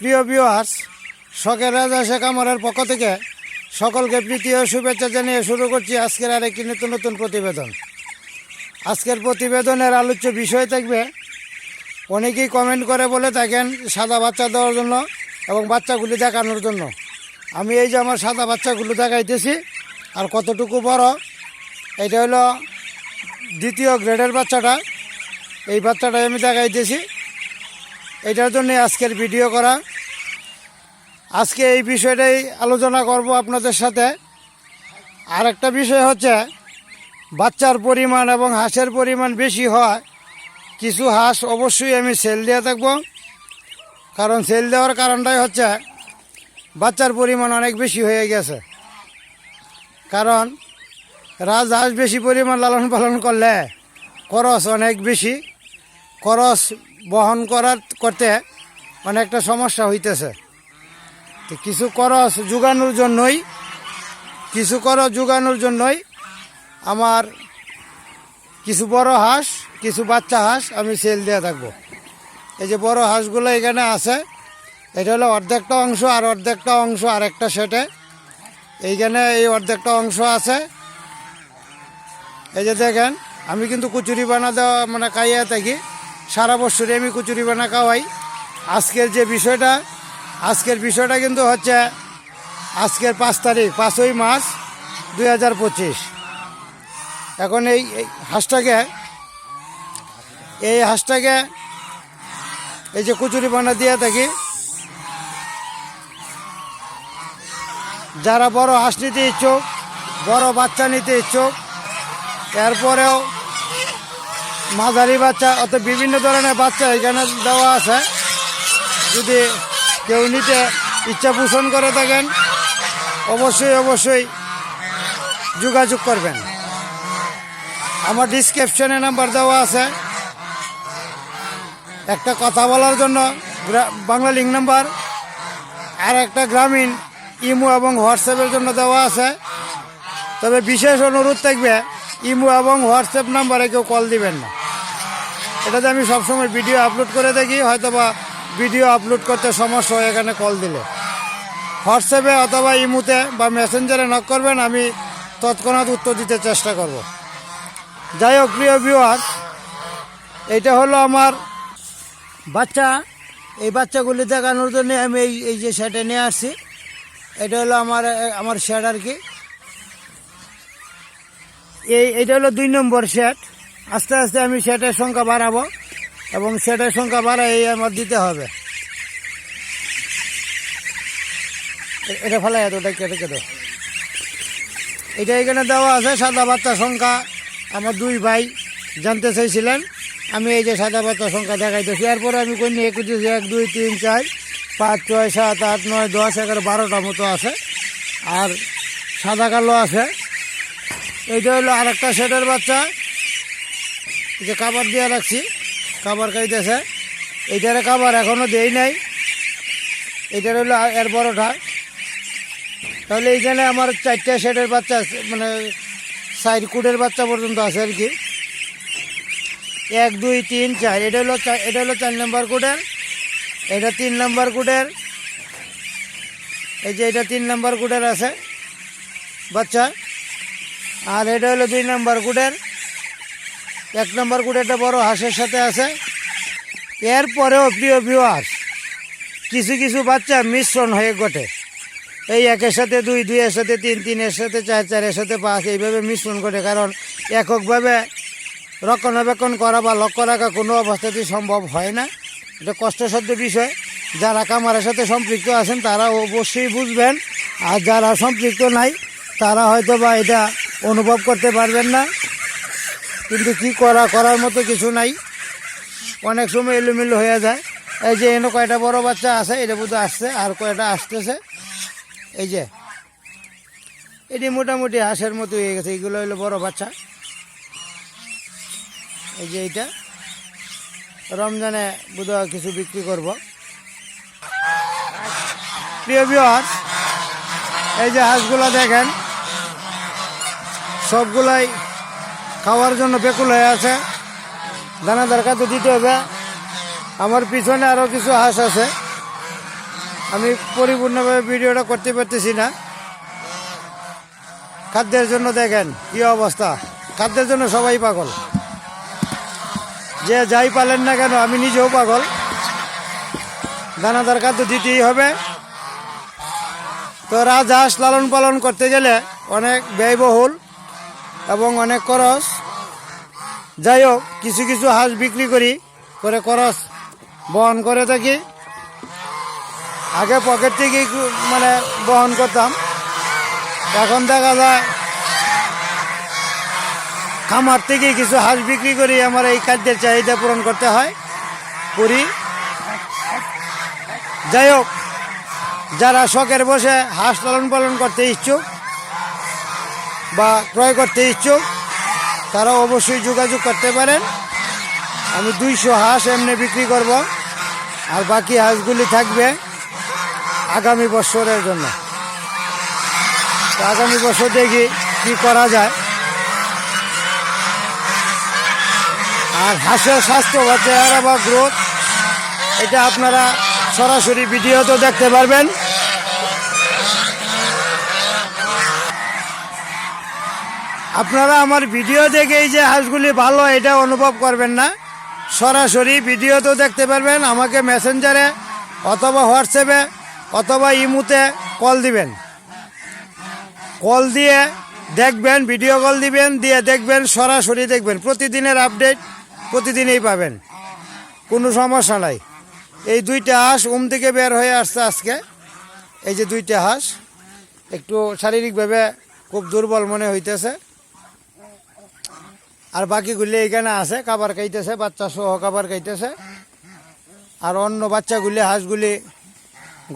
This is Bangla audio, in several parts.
প্রিয় ভিউয়ার্স শখের রাজা শেখ আমরের পক্ষ থেকে সকলকে প্রীতি ও শুভেচ্ছা জানিয়ে শুরু করছি আজকের আর একটি নতুন নতুন প্রতিবেদন। আজকের প্রতিবেদনের আলোচ্য বিষয় থাকবে, অনেকেই কমেন্ট করে বলে থাকেন সাদা বাচ্চা দেওয়ার জন্য এবং বাচ্চাগুলি দেখানোর জন্য। আমি এই যে আমার সাদা বাচ্চাগুলো দেখাইতেছি, আর কতটুকু বড়, এটা হলো দ্বিতীয় গ্রেডের বাচ্চাটা। এই বাচ্চাটাই আমি দেখাইতেছি। এটার জন্য আজকের ভিডিও করা। আজকে এই বিষয়টাই আলোচনা করব আপনাদের সাথে। আর একটা বিষয় হচ্ছে, বাচ্চার পরিমাণ এবং হাঁসের পরিমাণ বেশি হয় কিছু হাঁস অবশ্যই আমি সেল দিয়ে থাকব। কারণ সেল দেওয়ার কারণটাই হচ্ছে, বাচ্চার পরিমাণ অনেক বেশি হয়ে গেছে। কারণ রাজহাঁস বেশি পরিমাণ লালন পালন করলে খরচ অনেক বেশি। খরচ বহন করার করতে অনেকটা সমস্যা হইতেছে। তো কিছু খরচ যোগানোর জন্যই, কিছু খরচ যোগানোর জন্যই আমার কিছু বড় হাঁস, কিছু বাচ্চা হাঁস আমি সেল দিয়ে থাকব। এই যে বড় হাঁসগুলো এখানে আছে, এটা হলো অর্ধেকটা অংশ আর অর্ধেকটা অংশ আর একটা সেটে। এইখানে এই অর্ধেকটা অংশ আছে। এই যে দেখেন, আমি কিন্তু কুচুরি বানা দেওয়া মানে খাইয়া থাকি। সারা বছরই আমি কুচুরি বানা খাওয়াই। আজকের যে বিষয়টা, আজকের বিষয়টা কিন্তু হচ্ছে আজকের পাঁচ তারিখ, পাঁচই মার্চ দুই হাজার পঁচিশ। এখন এই হাঁসটাকে এই হাঁসটাকে এই যে কুচুরি বানা দিয়ে থাকি। যারা বড় হাঁস নিতে ইচ্ছুক, বড় বাচ্চা নিতে ইচ্ছুক, এরপরেও মাঝারি বাচ্চা অত বিভিন্ন ধরনের বাচ্চা এখানে দেওয়া আছে। যদি কেউ নিতে ইচ্ছা পোষণ করে থাকেন, অবশ্যই অবশ্যই যোগাযোগ করবেন। আমার ডিসক্রিপশনে নাম্বার দেওয়া আছে। একটা কথা বলার জন্য বাংলা লিঙ্ক নাম্বার আর একটা গ্রামীণ ইমো এবং হোয়াটসঅ্যাপের জন্য দেওয়া আছে। তবে বিশেষ অনুরোধ থাকবে, ইমো এবং হোয়াটসঅ্যাপ নাম্বারে কেউ কল দিবেন না। এটাতে আমি সবসময় ভিডিও আপলোড করে থাকি হয়তো বা ভিডিও আপলোড করতে সমস্যা হয়, এখানে কল দিলে। হোয়াটসঅ্যাপে অথবা ইমুতে বা মেসেঞ্জারে নক করবেন, আমি তৎক্ষণাৎ উত্তর দিতে চেষ্টা করব। যাই হোক, প্রিয় ভিউয়ার এইটা হলো আমার বাচ্চা। এই বাচ্চাগুলি দেখানোর জন্য আমি এই এই যে সেটে নিয়ে আসছি। এটা হলো আমার আমার শেড আর কি। এই এটা হলো দুই নম্বর সেট আস্তে আস্তে আমি সেটের সংখ্যা বাড়াবো এবং সেটের সংখ্যা বাড়াই আমার দিতে হবে। এটা ফেলাই ওটা কেটে কেটে এটা এখানে দেওয়া আছে, সাদা বাচ্চার সংখ্যা। আমার দুই ভাই জানতে চাইছিলেন, আমি এই যে সাদা বাচ্চার সংখ্যা দেখাইতেছি। এরপরে আমি কোন নিয়ে খুঁজেছি এক, দুই, তিন, চার, পাঁচ, ছয়, সাত, আট, নয়, দশ, এগারো, বারোটা মতো আছে। আর সাদা কালো আছে। এইটা হলো আর একটা সেটের বাচ্চা। যে কাবার দিয়ে রাখছি কাবার খাইতেছে। এইটারে কাবার এখনও দেই নাই। এইটার হলো এর বড়টা তাহলে এইখানে আমার চারটা সেটের বাচ্চা আছে মানে সাইড কুটের বাচ্চা পর্যন্ত আছে আর কি। এক, দুই, তিন, চার। এটা হলো এটা হলো চার নম্বর কুটের, এটা তিন নম্বর কুটের। এই যে এটা তিন নম্বর কুটের আছে, বাচ্চা। আর এটা হলো দুই নম্বর কুটের। এক নম্বর একটা বড় হাঁসের সাথে আছে। এরপরেও প্রিয় ভিউয়ার্স কিছু কিছু বাচ্চা মিশ্রণ হয়ে ঘটে। এই একের সাথে দুই, দুইয়ের সাথে তিন, তিনের সাথে চার, চারের সাথে পাঁচ, এইভাবে মিশ্রণ ঘটে। কারণ এককভাবে রক্ষণাবেক্ষণ করা বা লক্ষ্য রাখা কোনো অবস্থাতেই সম্ভব হয় না। এটা কষ্টসাধ্য বিষয়। যারা কামারের সাথে সম্পৃক্ত আছেন, তারা অবশ্যই বুঝবেন। আর যারা সম্পৃক্ত নাই, তারা হয়তো বা এটা অনুভব করতে পারবেন না। কিন্তু কি করা, করার মতো কিছু নাই। অনেক সময় এলোমেলো হয়ে যায়। এই যে এনে কয়টা বড় বাচ্চা আছে, এটা বোধহয় আসছে, আর কয়টা আসতেছে। এই যে, এটি মোটামুটি হাঁসের মতো হয়ে গেছে, এগুলো হলো বড় বাচ্চা। এই যে এইটা। রমজানে বোধহয় কিছু বিক্রি করব। প্রিয় বিহার এই যে হাঁসগুলো দেখেন, সবগুলাই খাওয়ার জন্য বেকুল হয়ে আছে। দানা দরকার তো দিতে হবে। আমার পিছনে আরও কিছু হাঁস আছে। আমি পরিপূর্ণভাবে ভিডিওটা করতে পারতেছি না। খাদ্যের জন্য দেখেন কি অবস্থা। খাদ্যের জন্য সবাই পাগল। যে যাই পালেন না কেন, আমি নিজেও পাগল। দানা দানাদার খাদ্য দিতেই হবে। তো রাজহাঁস লালন পালন করতে গেলে অনেক ব্যয়বহুল। এবং অনেক খরচ। যাই হোক, কিছু কিছু হাঁস বিক্রি করি, করে খরচ বহন করে থাকি। আগে পকেট থেকে মানে বহন করতাম। এখন দেখা যায়, খামার থেকে কিছু হাঁস বিক্রি করি, আমার এই খাদ্যের চাহিদা পূরণ করতে হয়, করি। যাই হোক, যারা শখের বসে হাঁস লালন পালন করতে ইচ্ছুক বা ক্রয় করতে ইচ্ছুক, তারা অবশ্যই যোগাযোগ করতে পারেন। আমি দুইশো হাঁস এমনি বিক্রি করব, আর বাকি হাঁসগুলি থাকবে আগামী বছরের জন্য। আগামী বছর দেখি কি করা যায়। আর হাঁসের স্বাস্থ্য বা চেহারা বা গ্রোথ এটা আপনারা সরাসরি ভিডিওতেও দেখতে পারবেন। আপনারা আমার ভিডিও দেখে এই যে হাঁসগুলি ভালো, এটা অনুভব করবেন না। সরাসরি ভিডিওতেও দেখতে পারবেন, আমাকে মেসেঞ্জারে অথবা হোয়াটসঅ্যাপে অথবা ইমুতে কল দিবেন। কল দিয়ে দেখবেন ভিডিও কল দিবেন, দিয়ে দেখবেন, সরাসরি দেখবেন। প্রতিদিনের আপডেট প্রতিদিনই পাবেন। কোনো সমস্যা নাই। এই দুইটা হাঁস উম থেকে বের হয়ে আসছে আজকে। এই যে দুইটা হাঁস, একটু শারীরিকভাবে খুব দুর্বল মনে হইতেছে। আর বাকিগুলি এখানে আছে, কাবার খাইতেছে বাচ্চা সহ কাবার খাইতেছে আর অন্য বাচ্চাগুলি, হাঁসগুলি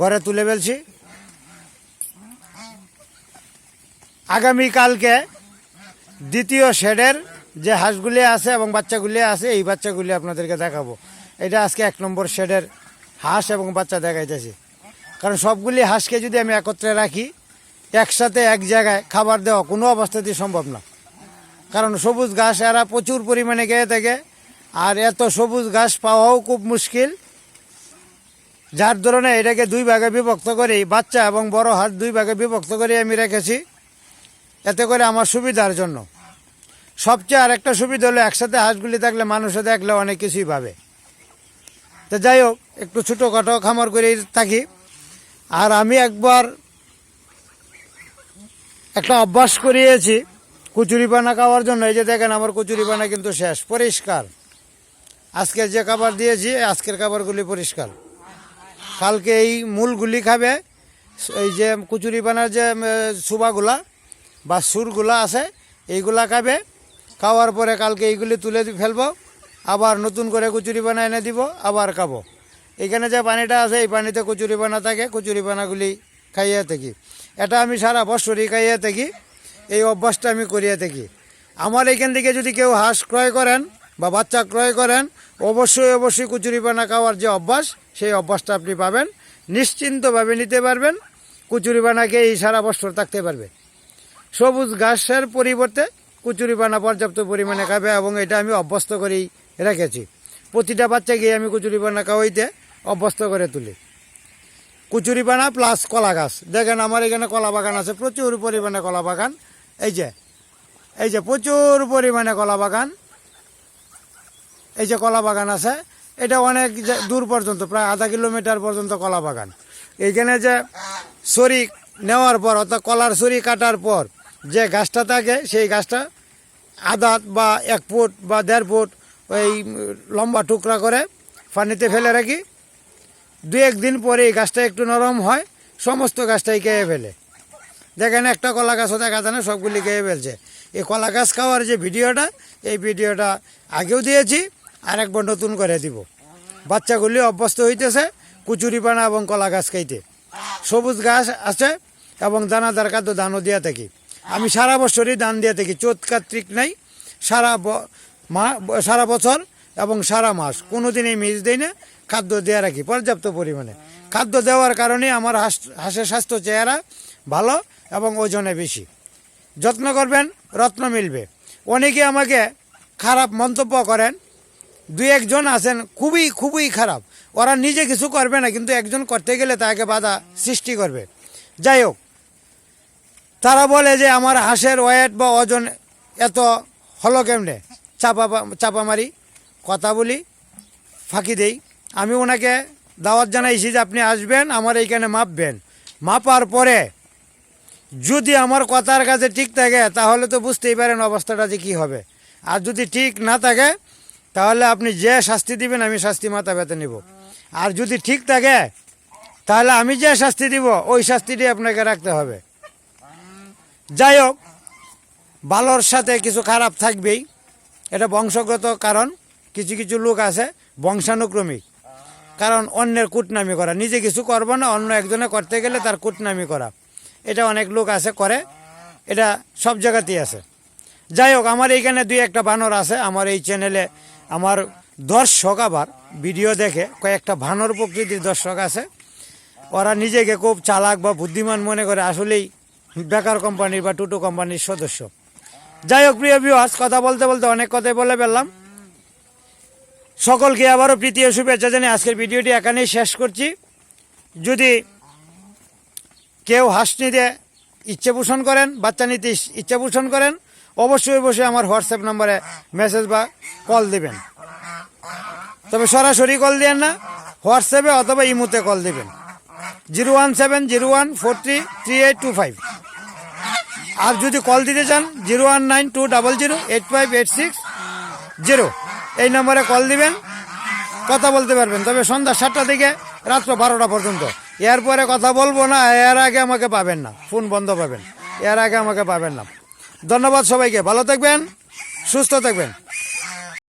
ঘরে তুলে ফেলছি। আগামীকালকে দ্বিতীয় শেডের যে হাঁসগুলি আছে এবং বাচ্চাগুলি আছে, এই বাচ্চাগুলি আপনাদেরকে দেখাবো। এটা আজকে এক নম্বর শেডের হাঁস এবং বাচ্চা দেখাইতেছি। কারণ সবগুলি হাঁসকে যদি আমি একত্রে রাখি, একসাথে এক জায়গায় খাবার দেওয়া কোনো অবস্থাতেই সম্ভব না। কারণ সবুজ ঘাস এরা প্রচুর পরিমাণে খেয়ে থাকে। আর এত সবুজ ঘাস পাওয়াও খুব মুশকিল। যার ধরনে এটাকে দুই ভাগে বিভক্ত করে, বাচ্চা এবং বড় হাঁস দুই ভাগে বিভক্ত করে আমি রেখেছি। এতে করে আমার সুবিধার জন্য। সবচেয়ে আর একটা সুবিধা হলো একসাথে হাঁসগুলি থাকলে মানুষে দেখলে অনেক কিছুই পাবে। তো যাই হোক, একটু ছোটোখাটো খামার করে থাকি। আর আমি একবার একটা অভ্যাস করিয়েছি। কচুরি পানা খাওয়ার জন্য, এই যে দেখেন আমার কচুরি পানা কিন্তু শেষ, পরিষ্কার। আজকের যে খাবার দিয়েছি, আজকের খাবারগুলি পরিষ্কার। কালকে এই মূলগুলি খাবে, এই যে কচুরি পানার যে সুবাগুলা বা সুরগুলা আছে, এইগুলা খাবে। খাওয়ার পরে কালকে এইগুলি তুলে ফেলব, আবার নতুন করে কচুরি পানা এনে দিব, আবার খাব। এখানে যে পানিটা আছে, এই পানিতে কচুরি পানা থাকে, কচুরি পানাগুলি খাইয়ে থাকি। এটা আমি সারা বছরই খাইয়ে থাকি। এই অভ্যাসটা আমি করিয়ে থাকি। আমার এখান থেকে যদি কেউ হাঁস ক্রয় করেন বা বাচ্চা ক্রয় করেন, অবশ্যই অবশ্যই কচুরি পানা খাওয়ার যে অভ্যাস, সেই অভ্যাসটা আপনি পাবেন। নিশ্চিন্তভাবে নিতে পারবেন, কচুরি পানাকে এই সারা বছর থাকতে পারবে। সবুজ ঘাসের পরিবর্তে কচুরি পানা পর্যাপ্ত পরিমাণে খাবে এবং এটা আমি অভ্যস্ত করেই রেখেছি। প্রতিটা বাচ্চাকে আমি কচুরি পানা খাওয়াইতে অভ্যস্ত করে তুলি। কচুরি পানা প্লাস কলা গাছ। দেখেন আমার এখানে কলা বাগান আছে, প্রচুর পরিমাণে কলা বাগান। এই যে এই যে প্রচুর পরিমাণে কলা বাগান। এই যে কলা বাগান আছে, এটা অনেক দূর পর্যন্ত, প্রায় আধা কিলোমিটার পর্যন্ত কলা বাগান। এইখানে যে সরি নেওয়ার পর, অর্থাৎ কলার সরি কাটার পর যে গাছটা থাকে, সেই গাছটা আধা বা এক ফুট বা দেড় ফুট ওই লম্বা টুকরা করে পানিতে ফেলে রাখি। দু একদিন পরে এই গাছটা একটু নরম হয়, সমস্ত গাছটাই খেয়ে ফেলে। দেখেন একটা কলা গাছও দেখা যায় না, সবগুলি খেয়ে ফেলছে। এই কলা গাছ খাওয়ার যে ভিডিওটা, এই ভিডিওটা আগেও দিয়েছি আর একবার নতুন করে দিব। বাচ্চাগুলি অভ্যস্ত হইতেছে কুচুরি পানা এবং কলা গাছ খাইতে। সবুজ গাছ আছে এবং দানাদার খাদ্য দানও দিয়ে থাকি। আমি সারা বছরই দান দিয়ে থাকি চোদ্দ কার্তিক নাই, সারা মা, সারা বছর এবং সারা মাস। কোনো দিনই মিস দিই না, খাদ্য দেওয়া রাখি, পর্যাপ্ত পরিমাণে। খাদ্য দেওয়ার কারণে আমার হাঁস, হাঁসের স্বাস্থ্য চেহারা ভালো এবং ওজনে বেশি। যত্ন করবেন, রত্ন মিলবে। অনেকে আমাকে খারাপ মন্তব্য করেন। দুই একজন আছেন, খুবই খুবই খারাপ। ওরা নিজে কিছু করবে না, কিন্তু একজন করতে গেলে তাকে বাধা সৃষ্টি করবে। যাই হোক, তারা বলে যে আমার হাঁসের ওয়েট বা ওজন এত হলো কেমনে? চাপা চাপা মারি, কথা বলি, ফাঁকি দেই। আমি ওনাকে দাওয়াত জানাইছি যে আপনি আসবেন, আমার এইখানে মাপবেন। মাপার পরে যদি আমার কথার কাছে ঠিক থাকে, তাহলে তো বুঝতেই পারেন অবস্থাটা যে কী হবে। আর যদি ঠিক না থাকে, তাহলে আপনি যে শাস্তি দিবেন, আমি শাস্তি মাথা ব্যথা নিব। আর যদি ঠিক থাকে, তাহলে আমি যে শাস্তি দিব, ওই শাস্তিটি আপনাকে রাখতে হবে। যাই হোক ভালোর সাথে কিছু খারাপ থাকবেই। এটা বংশগত কারণ, কিছু কিছু লোক আছে বংশানুক্রমিক কারণ অন্যের কুটনামি করা, নিজে কিছু করব না, অন্য একজনে করতে গেলে তার কুটনামি করা। এটা অনেক লোক আছে, করে। এটা সব জায়গাতেই আছে। যাই হোক, আমার এইখানে দুই একটা বানর আছে। আমার এই চ্যানেলে আমার দর্শক আবার ভিডিও দেখে কয়েকটা বানর প্রকৃতির দর্শক আছে। ওরা নিজেকে খুব চালাক বা বুদ্ধিমান মনে করে, আসলেই বেকার কোম্পানির বা টুটু কোম্পানির সদস্য। যাই হোক, প্রিয় ভিউয়ার্স কথা বলতে বলতে অনেক কথাই বলে ফেললাম। সকলকে আবারও প্রীতি শুভেচ্ছা জানিয়ে আজকের ভিডিওটি এখানেই শেষ করছি। যদি কেউ হাঁস নিতে ইচ্ছে পোষণ করেন, বাচ্চা নিতে ইস- ইচ্ছে পোষণ করেন, অবশ্যই অবশ্যই আমার হোয়াটসঅ্যাপ নম্বরে মেসেজ বা কল দিবেন। তবে সরাসরি কল দেন না, হোয়াটসঅ্যাপে অথবা ইমুতে কল দিবেন। Zero one seven, zero one, four three three eight, two five. আর যদি কল দিতে চান, zero one nine, two double zero, eight five, eight six, zero. এই নম্বরে কল দিবেন, কথা বলতে পারবেন। তবে সন্ধ্যা সাতটা থেকে রাত্র বারোটা পর্যন্ত। এরপরে কথা বলব না, এর আগে আমাকে পাবেন না, ফোন বন্ধ পাবেন, এর আগে আমাকে পাবেন না। ধন্যবাদ সবাইকে, ভালো থাকবেন, সুস্থ থাকবেন।